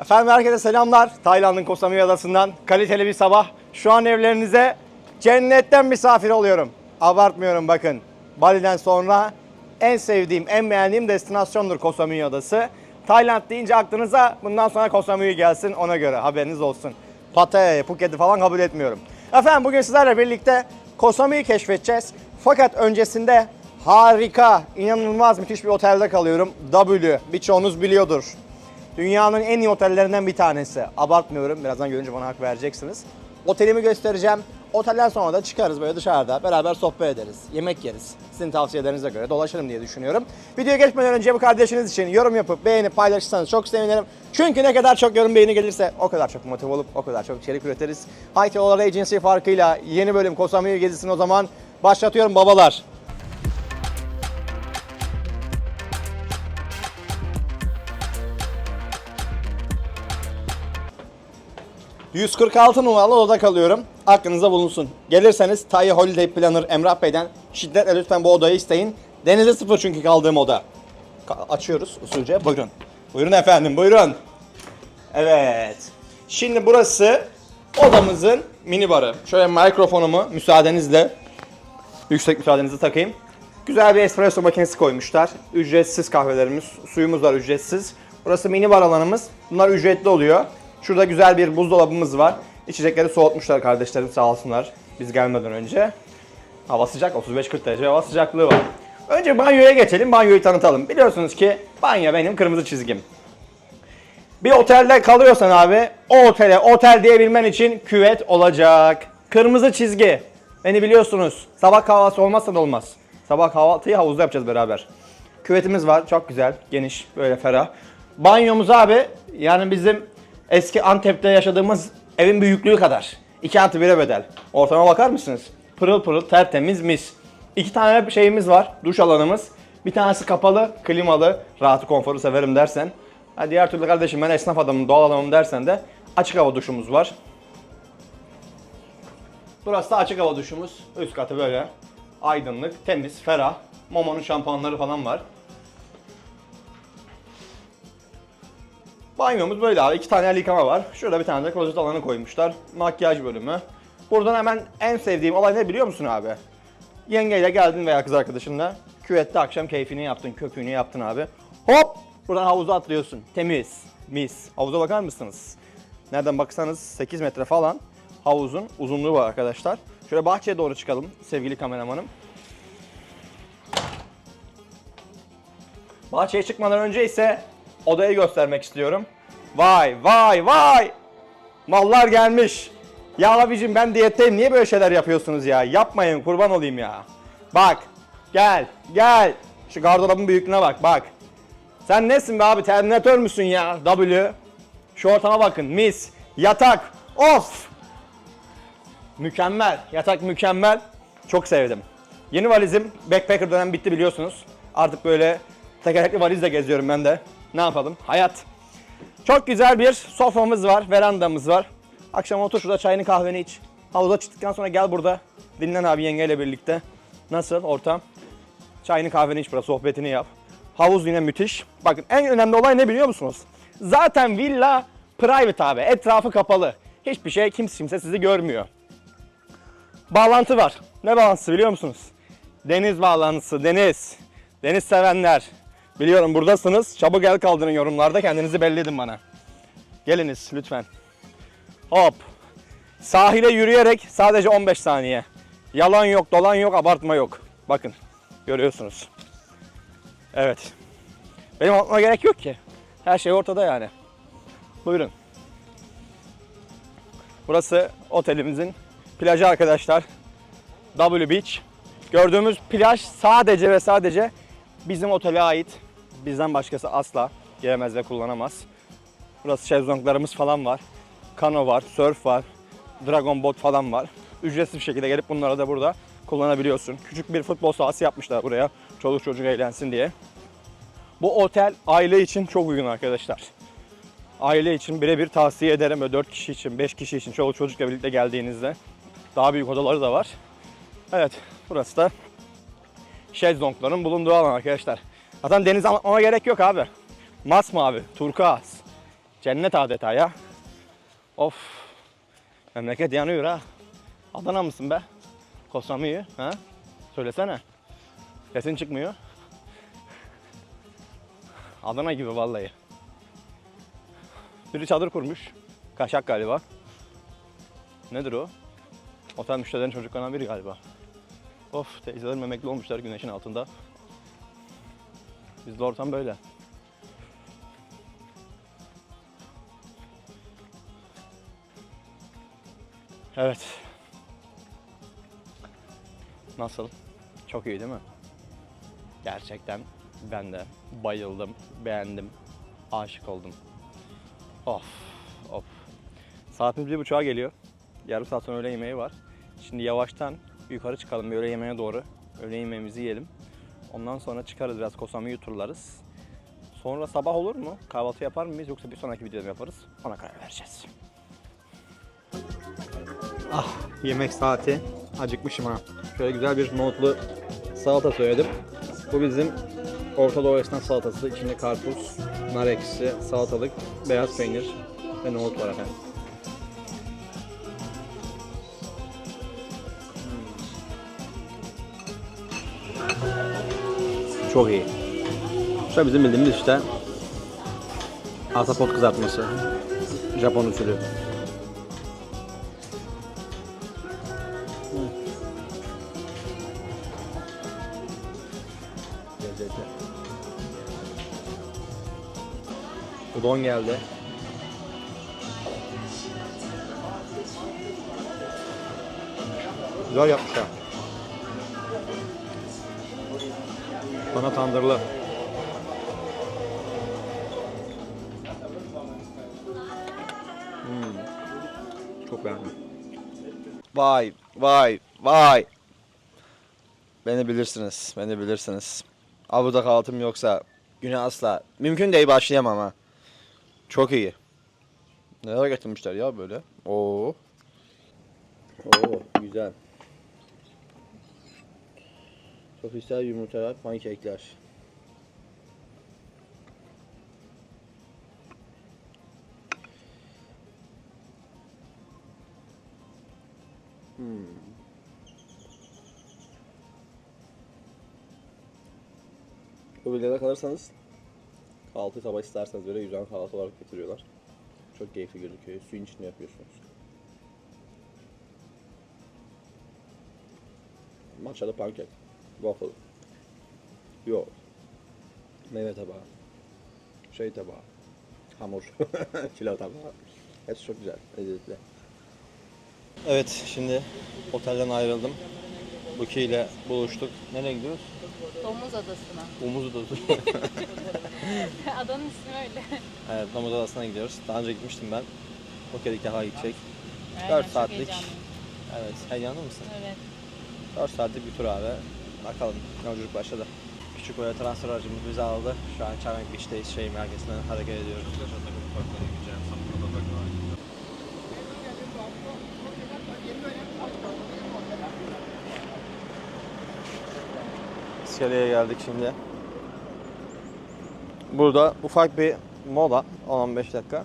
Efendim herkese selamlar. Tayland'ın Koh Samui Adası'ndan kaliteli bir sabah. Şu an evlerinize cennetten misafir oluyorum. Abartmıyorum bakın. Bali'den sonra en sevdiğim, en beğendiğim destinasyondur Koh Samui Adası. Tayland deyince aklınıza bundan sonra Koh Samui gelsin ona göre haberiniz olsun. Pattaya'yı, Phuket'i falan kabul etmiyorum. Efendim bugün sizlerle birlikte Koh Samui'yi keşfedeceğiz. Fakat öncesinde harika, inanılmaz müthiş bir otelde kalıyorum. W, birçoğunuz biliyordur. Dünyanın en iyi otellerinden bir tanesi. Abartmıyorum. Birazdan görünce bana hak vereceksiniz. Otelimi göstereceğim. Otelden sonra da çıkarız böyle dışarıda. Beraber sohbet ederiz. Yemek yeriz. Sizin tavsiyelerinize göre dolaşırım diye düşünüyorum. Videoya geçmeden önce bu kardeşiniz için yorum yapıp beğenip paylaşırsanız çok sevinirim. Çünkü ne kadar çok yorum beğeni gelirse o kadar çok motive olup o kadar çok içerik üretiriz. ITO'lar Agency farkıyla yeni bölüm Kosamui gezisini o zaman başlatıyorum babalar. 146 numaralı odada kalıyorum. Aklınızda bulunsun. Gelirseniz Thai Holiday Planner Emrah Bey'den şiddetle lütfen bu odayı isteyin. Denize sıfır çünkü kaldığım oda. Ka- açıyoruz usulca. Buyurun. Buyurun efendim buyurun. Evet. Şimdi burası odamızın mini barı. Şöyle mikrofonumu müsaadenizle yüksek müsaadenizi takayım. Güzel bir espresso makinesi koymuşlar. Ücretsiz kahvelerimiz, suyumuz var ücretsiz. Burası mini bar alanımız. Bunlar ücretli oluyor. Şurada güzel bir buzdolabımız var. İçecekleri soğutmuşlar kardeşlerim sağ olsunlar biz gelmeden önce. Hava sıcak 35-40 derece hava sıcaklığı var. Önce banyoya geçelim banyoyu tanıtalım. Biliyorsunuz ki banyo benim kırmızı çizgim. Bir otelde kalıyorsan abi o otele otel diyebilmen için küvet olacak. Kırmızı çizgi. Beni biliyorsunuz. Sabah kahvaltısı olmazsa da olmaz. Sabah kahvaltıyı havuzda yapacağız beraber. Küvetimiz var. Çok güzel. Geniş. Böyle ferah. Banyomuz abi yani bizim eski Antep'te yaşadığımız evin büyüklüğü kadar. 2 artı 1'e bedel. Ortama bakar mısınız? Pırıl pırıl tertemiz mis. İki tane şeyimiz var. Duş alanımız. Bir tanesi kapalı, klimalı. Rahatı konforu severim dersen. Ha diğer türlü kardeşim ben esnaf adamım, doğal adamım dersen de açık hava duşumuz var. Burası da açık hava duşumuz. Üst katı böyle aydınlık, temiz, ferah. Momo'nun şampuanları falan var. Banyomuz böyle abi. iki tane el yıkama var. Şurada bir tane de klozet alanı koymuşlar. Makyaj bölümü. Buradan hemen en sevdiğim olay ne biliyor musun abi? Yengeyle geldin veya kız arkadaşınla. Küvette akşam keyfini yaptın, köpüğünü yaptın abi. Hop! Buradan havuza atlıyorsun. Temiz, mis. Havuza bakar mısınız? Nereden baksanız 8 metre falan havuzun uzunluğu var arkadaşlar. Şöyle bahçeye doğru çıkalım sevgili kameramanım. Bahçeye çıkmadan önce ise odayı göstermek istiyorum. Vay vay vay! Mallar gelmiş. Ya abicim ben diyetteyim niye böyle şeyler yapıyorsunuz ya? Yapmayın kurban olayım ya. Bak gel gel. Şu gardırobun büyüklüğüne bak bak. Sen nesin be abi terminatör müsün ya W? Şu ortama bakın mis. Yatak of. Mükemmel. Yatak mükemmel. Çok sevdim. Yeni valizim backpacker dönem bitti biliyorsunuz. Artık böyle tekerlekli valizle geziyorum ben de. Ne yapalım? Hayat. Çok güzel bir soframız var, verandamız var. Akşam otur şurada çayını kahveni iç. Havuza çıktıktan sonra gel burada. Dinlen abi yengeyle birlikte. Nasıl ortam? Çayını kahveni iç burada, sohbetini yap. Havuz yine müthiş. Bakın en önemli olay ne biliyor musunuz? Zaten villa private abi. Etrafı kapalı. Hiçbir şey kimse kimse sizi görmüyor. Bağlantı var. Ne bağlantısı biliyor musunuz? Deniz bağlantısı, deniz. Deniz sevenler. Biliyorum buradasınız. Çabuk el kaldırın yorumlarda. Kendinizi belli edin bana. Geliniz lütfen. Hop. Sahile yürüyerek sadece 15 saniye. Yalan yok, dolan yok, abartma yok. Bakın. Görüyorsunuz. Evet. Benim anlatmama gerek yok ki. Her şey ortada yani. Buyurun. Burası otelimizin plajı arkadaşlar. W Beach. Gördüğümüz plaj sadece ve sadece bizim otele ait. Bizden başkası asla giremez ve kullanamaz. Burası şezlonglarımız falan var. Kano var, surf var, dragon boat falan var. Ücretsiz bir şekilde gelip bunları da burada kullanabiliyorsun. Küçük bir futbol sahası yapmışlar buraya. Çoluk çocuk eğlensin diye. Bu otel aile için çok uygun arkadaşlar. Aile için birebir tavsiye ederim. Böyle 4 kişi için, 5 kişi için, çoluk çocukla birlikte geldiğinizde. Daha büyük odaları da var. Evet, burası da şezlongların bulunduğu alan arkadaşlar. Zaten deniz anlatmama gerek yok abi. Masmavi, turkuaz, Cennet adeta ya. Of. Memleket yanıyor ha. Adana mısın be? Kosamıyı ha? Söylesene. Sesin çıkmıyor. Adana gibi vallahi. Biri çadır kurmuş. Kaşak galiba. Nedir o? Otel müşterilerin çocuklarından biri galiba. Of teyzelerim emekli olmuşlar güneşin altında. Bizde ortam böyle. Evet. Nasıl? Çok iyi değil mi? Gerçekten ben de bayıldım, beğendim, aşık oldum. Of, of. Saatimiz bir buçuğa geliyor. Yarım saat sonra öğle yemeği var. Şimdi yavaştan yukarı çıkalım bir öğle yemeğine doğru. Öğle yemeğimizi yiyelim. Ondan sonra çıkarız biraz Kosamı'yı turlarız. Sonra sabah olur mu? Kahvaltı yapar mıyız yoksa bir sonraki videoda mı yaparız? Ona karar vereceğiz. Ah yemek saati. Acıkmışım ha. Şöyle güzel bir nohutlu salata söyledim. Bu bizim Orta Doğu esnaf salatası. İçinde karpuz, nar ekşisi, salatalık, beyaz peynir ve nohut var efendim. Çok iyi. Şu bizim bildiğimiz işte Ahtapot kızartması. Japon usulü. Udon geldi. Güzel yapmış Bana tandırlı. Hmm. Çok beğendim. Vay, vay, vay. Beni bilirsiniz, beni bilirsiniz. Abuda kahvaltım yoksa güne asla mümkün değil başlayamam ha. Çok iyi. Neler getirmişler ya böyle? Oo. Oo, güzel. Sosisler, yumurtalar, pankekler. Hmm. Villada kalırsanız kahvaltı sabah isterseniz böyle güzel kahvaltı olarak getiriyorlar. Çok keyifli gözüküyor. Suyun içinde yapıyorsunuz. Matchalı pankek. Waffle. Yoğurt. Meyve tabağı. Şey tabağı. Hamur. Kilo tabağı. Hepsi çok güzel. Lezzetli. Evet şimdi otelden ayrıldım. Buki ile buluştuk. Nereye gidiyoruz? Domuz Adası'na. Umuz Adası. Adanın ismi öyle. evet Domuz Adası'na gidiyoruz. Daha önce gitmiştim ben. Buki ilk defa gidecek. Aynen, Dört çok saatlik. heyecanlıyım. Evet heyecanlı mısın? Evet. 4 saatlik bir tur abi. Bakalım yolculuk başladı. Küçük böyle transfer aracımız bizi aldı. Şu an Çarmık Beach'teyiz. Şehir merkezinden hareket ediyoruz. İskeleye geldik şimdi. Burada ufak bir mola 10-15 dakika.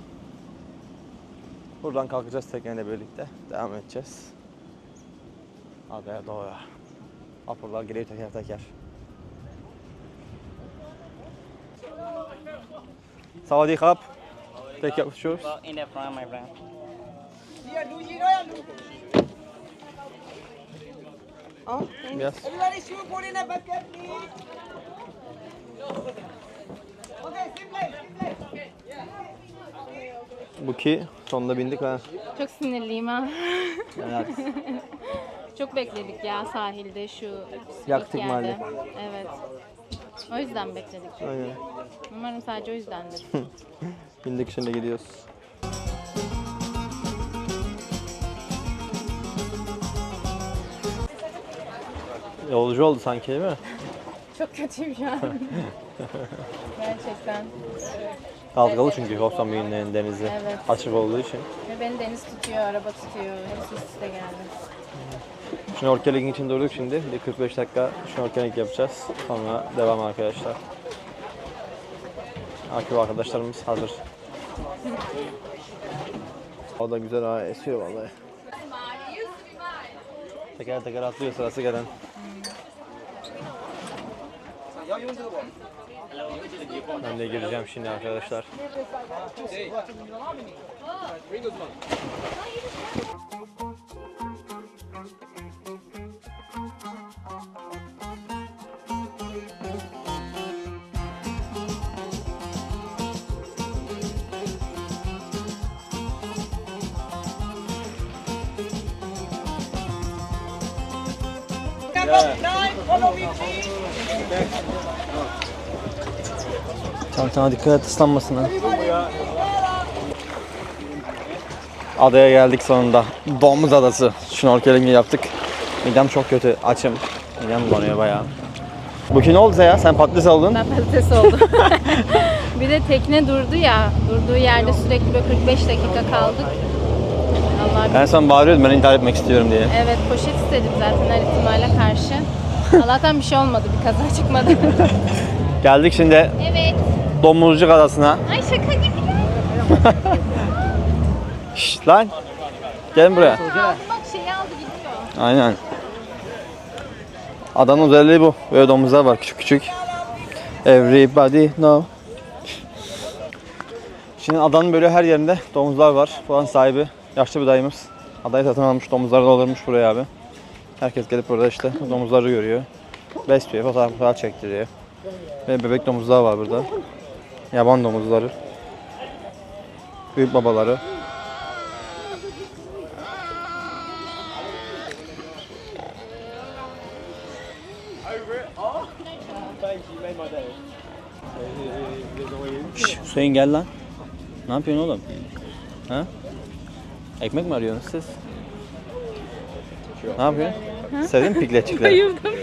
Buradan kalkacağız tekneyle birlikte. Devam edeceğiz. Adaya doğru. Vapurlar geliyor teker teker. Sawadee krap. Take your shoes. İn the front, my friend. Yes. Everybody shoot put in a bucket, please. Okay, zip line. Bu ki sonunda bindik ha. Çok sinirliyim ha. Evet. Çok bekledik ya sahilde şu Yaktık ilk mahalle. Evet. O yüzden bekledik. Aynen. Umarım sadece o yüzdendir. Bindik şimdi gidiyoruz. Yolcu oldu sanki değil mi? Çok kötüyüm şu an. Gerçekten. Dalgalı çünkü Hossam Büyünlerin denizi. Evet. Açık olduğu için. Ve beni deniz tutuyor, araba tutuyor. Hepsi üst üste geldi. Şnorkeling için durduk şimdi. Bir 45 dakika şnorkeling yapacağız. Sonra devam arkadaşlar. Akif arkadaşlarımız hazır. O da güzel ha esiyor vallahi. Teker teker atlıyor sırası gelen. Ben de gireceğim şimdi arkadaşlar. Çantana dikkat et ıslanmasın ha. Adaya geldik sonunda. Domuz adası. Şnorkelingi yaptık. Midem çok kötü. Açım. Midem bulanıyor bayağı. Bugün ne oldu ya? Sen patates oldun. Ben patates oldum. bir de tekne durdu ya. Durduğu yerde sürekli böyle 45 dakika kaldık. Allah Ben sana bağırıyordum ben intihar etmek istiyorum diye. Evet poşet istedim zaten her ihtimale karşı. Allah'tan bir şey olmadı, bir kaza çıkmadı. Geldik şimdi evet. Domuzcuk Adası'na. Ay şaka gibi. Şşt lan. Gelin buraya. Bak şeyi aldı gidiyor. Aynen. Adanın özelliği bu. Böyle domuzlar var küçük küçük. Everybody know. Şimdi adanın böyle her yerinde domuzlar var. Buranın sahibi yaşlı bir dayımız. Adayı satın almış domuzları doldurmuş buraya abi. Herkes gelip burada işte domuzları görüyor. Besliyor, fotoğraf fotoğraf çektiriyor. Ve bebek domuzlar var burada. Yaban domuzları. Büyük babaları. Şş, Hüseyin gel lan. Ne yapıyorsun oğlum? Ha? Ekmek mi arıyorsunuz siz? Ne yapıyorsun? Sevdin mi pikletçikleri? Bayıldım.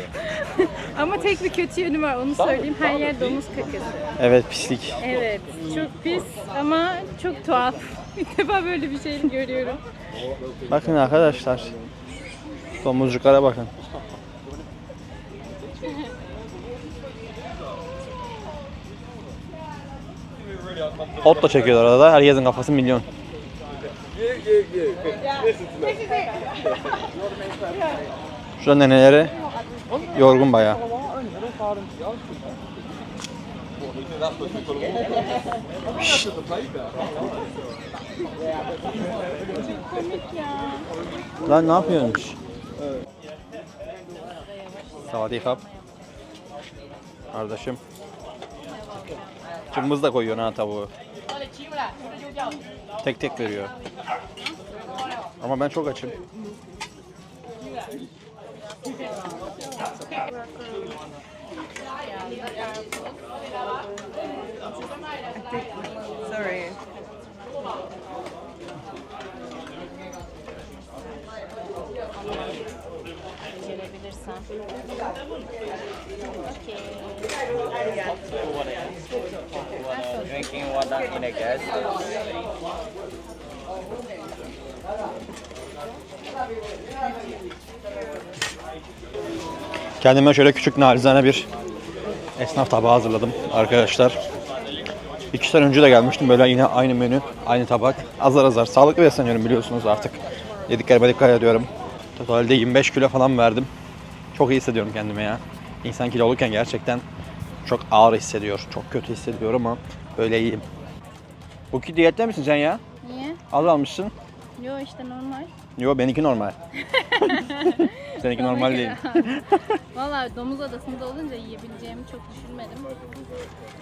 Ama tek bir kötü yönü var onu söyleyeyim. Her yer domuz kakası. Evet pislik. Evet çok pis ama çok tuhaf. İlk defa böyle bir şey görüyorum. Bakın arkadaşlar. Domuzcuklara bakın. Ot da çekiyorlar arada. Herkesin kafası milyon. Şurada neneleri yorgun bayağı. Lan ne yapıyorsunuz? Savadikap. Kardeşim. Cımbız da koyuyor ha tavuğu. Tek tek veriyor. Ama ben çok açım. Sorry. Okay. Drinking water in a glass. Thank you. Kendime şöyle küçük narizane bir esnaf tabağı hazırladım arkadaşlar. İki sene önce de gelmiştim böyle yine aynı menü, aynı tabak. Azar azar sağlıklı besleniyorum biliyorsunuz artık. Yediklerime dikkat ediyorum. Totalde 25 kilo falan verdim. Çok iyi hissediyorum kendimi ya. İnsan kiloluyken gerçekten çok ağır hissediyor. Çok kötü hissediyor ama böyle iyiyim. Bu ki diyette misin sen ya? Niye? Az almışsın. Yo işte normal. Yo benimki normal. Seninki normal değil. Valla domuz adasında olunca yiyebileceğimi çok düşünmedim.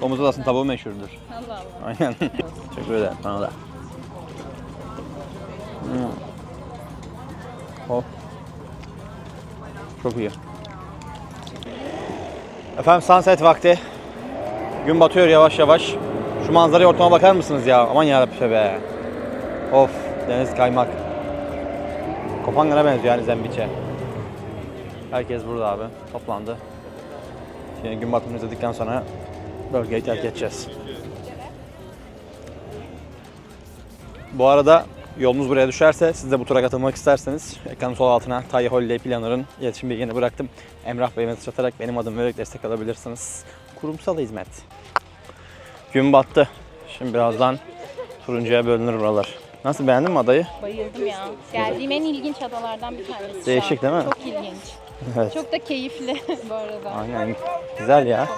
Domuz adasının tavuğu meşhurdur. Allah Allah. Aynen. Teşekkür ederim. Bana da. Hmm. Oh. Çok iyi. Efendim sunset vakti. Gün batıyor yavaş yavaş. Şu manzaraya ortama bakar mısınız ya? Aman yarabbim be. Of deniz kaymak. Kopangan'a benziyor yani Zembiç'e. Herkes burada abi. Toplandı. Şimdi gün batımını izledikten sonra bölgeyi terk edeceğiz. Bu arada yolunuz buraya düşerse siz de bu tura katılmak isterseniz ekranın sol altına Tayi Holiday Planner'ın iletişim bilgilerini bıraktım. Emrah Bey mesaj atarak benim adım vererek destek alabilirsiniz. Kurumsal hizmet. Gün battı. Şimdi birazdan Turuncuya bölünür buralar. Nasıl beğendin mi adayı? Bayıldım ya. Geldiğim en ilginç adalardan bir tanesi. Değişik değil mi? Çok ilginç. Evet. Çok da keyifli bu arada. Aynen güzel ya.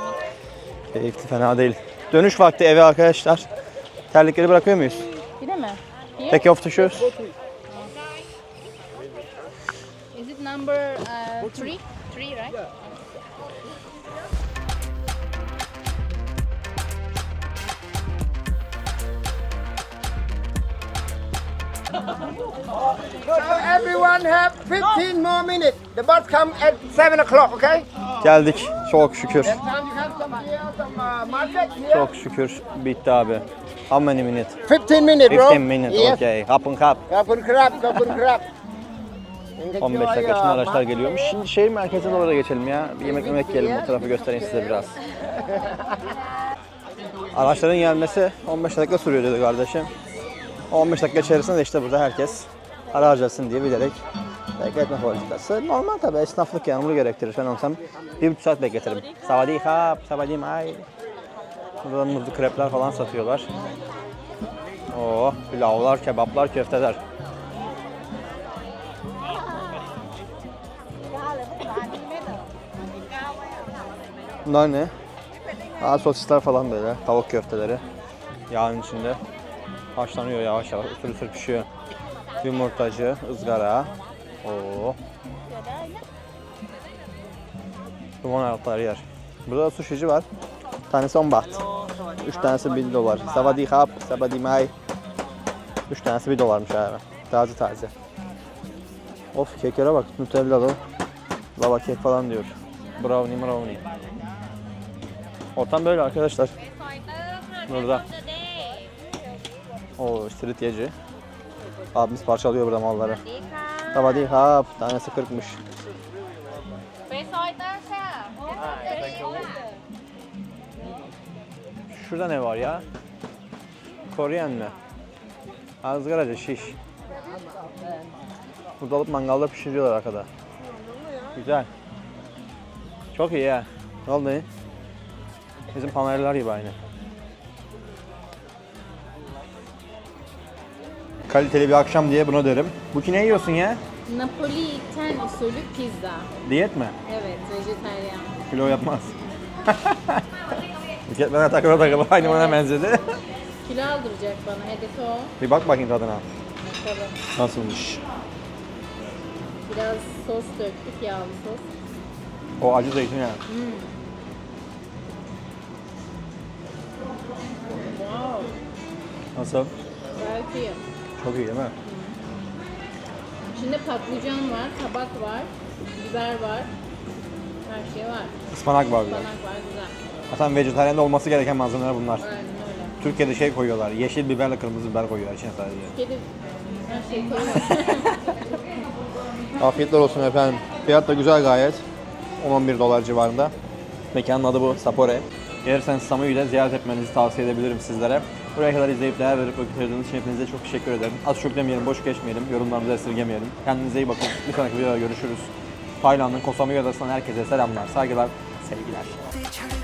Keyifli fena değil. Dönüş vakti eve arkadaşlar. Terlikleri bırakıyor muyuz? De mi? Here? Take off the shoes. Is it number uh, three? Three, right? Everyone have 15 more minutes. The bus come at 7 o'clock, okay? Geldik. Çok şükür. Time you have some here, some uh, market here. Çok şükür bitti abi. How many minutes? 15 minutes, bro. 15 minutes. Yes. Okay. Hapın kap. Kapın krap, kapın krap. 15 dakika için araçlar geliyormuş. Şimdi şehir merkezine doğru da geçelim ya. Bir yemek yemek yiyelim. Bu tarafı göstereyim size biraz. Araçların gelmesi 15 dakika sürüyor dedi kardeşim. 15 dakika içerisinde de işte burada herkes ara harcasın diye bilerek bekletme politikası. Normal tabii esnaflık yani bunu gerektirir. Ben olsam bir buçuk saat bekletirim. Savadi hap, savadi may. Burada muzlu krepler falan satıyorlar. Oh, pilavlar, kebaplar, köfteler. Bunlar ne? Aa, sosisler falan böyle. Tavuk köfteleri. Yağın içinde. Haşlanıyor yavaş yavaş. Usul usul pişiyor. Yumurtacı, ızgara. Oo. Duman ayakları yer. Burada da sushici var. Tanesi 10 baht. 3 tanesi 1 dolar. Savadi hap, savadi may. 3 tanesi 1 dolarmış abi. Taze taze. Of keklere bak. Nutellalı. Lava kek falan diyor. Brownie brownie. Ortam böyle arkadaşlar. Burada. O street yeci. Abimiz parçalıyor burada malları. Savadi hap. Tanesi 40'mış. Şurada ne var ya? Koreyen mi? Ha, ızgaracı şiş. Burada alıp mangalda pişiriyorlar arkada. Güzel. Çok iyi ya. Vallahi. Bizim panayırlar gibi aynı. Kaliteli bir akşam diye buna derim. Bu ki ne yiyorsun ya? Napoliten usulü pizza. Diyet mi? Evet, vejetaryen. Kilo yapmaz. Buket bana takıla takıla aynı bana benzedi. Kilo aldıracak bana, hedefi o. bir bak bakayım tadına. Bakalım. Nasılmış? Biraz sos döktük, yağlı sos. O acı zeytinyağı. Wow, Nasıl? iyi. Çok iyi değil mi? İçinde patlıcan var, kabak var, biber var. Her şey var. Ispanak var bir de. Banak var, güzel. Zaten vejetaryen olması gereken malzemeler bunlar. Aynen öyle. Türkiye'de şey koyuyorlar. Yeşil biberle kırmızı biber koyuyorlar içine sadece. Kedi her şey koyuyor. Afiyetler olsun efendim. Fiyat da güzel gayet. 10-11 dolar civarında. Mekanın adı bu, Sapore. Gelirseniz Samuyu'yu da ziyaret etmenizi tavsiye edebilirim sizlere. Buraya kadar izleyip değer verip vakit ayırdığınız için hepinize çok teşekkür ederim. Az çok demeyelim, boş geçmeyelim, yorumlarımızı esirgemeyelim. Kendinize iyi bakın. Bir sonraki videoda görüşürüz. Tayland'ın Kosamuya'dasından herkese selamlar, saygılar, sevgiler.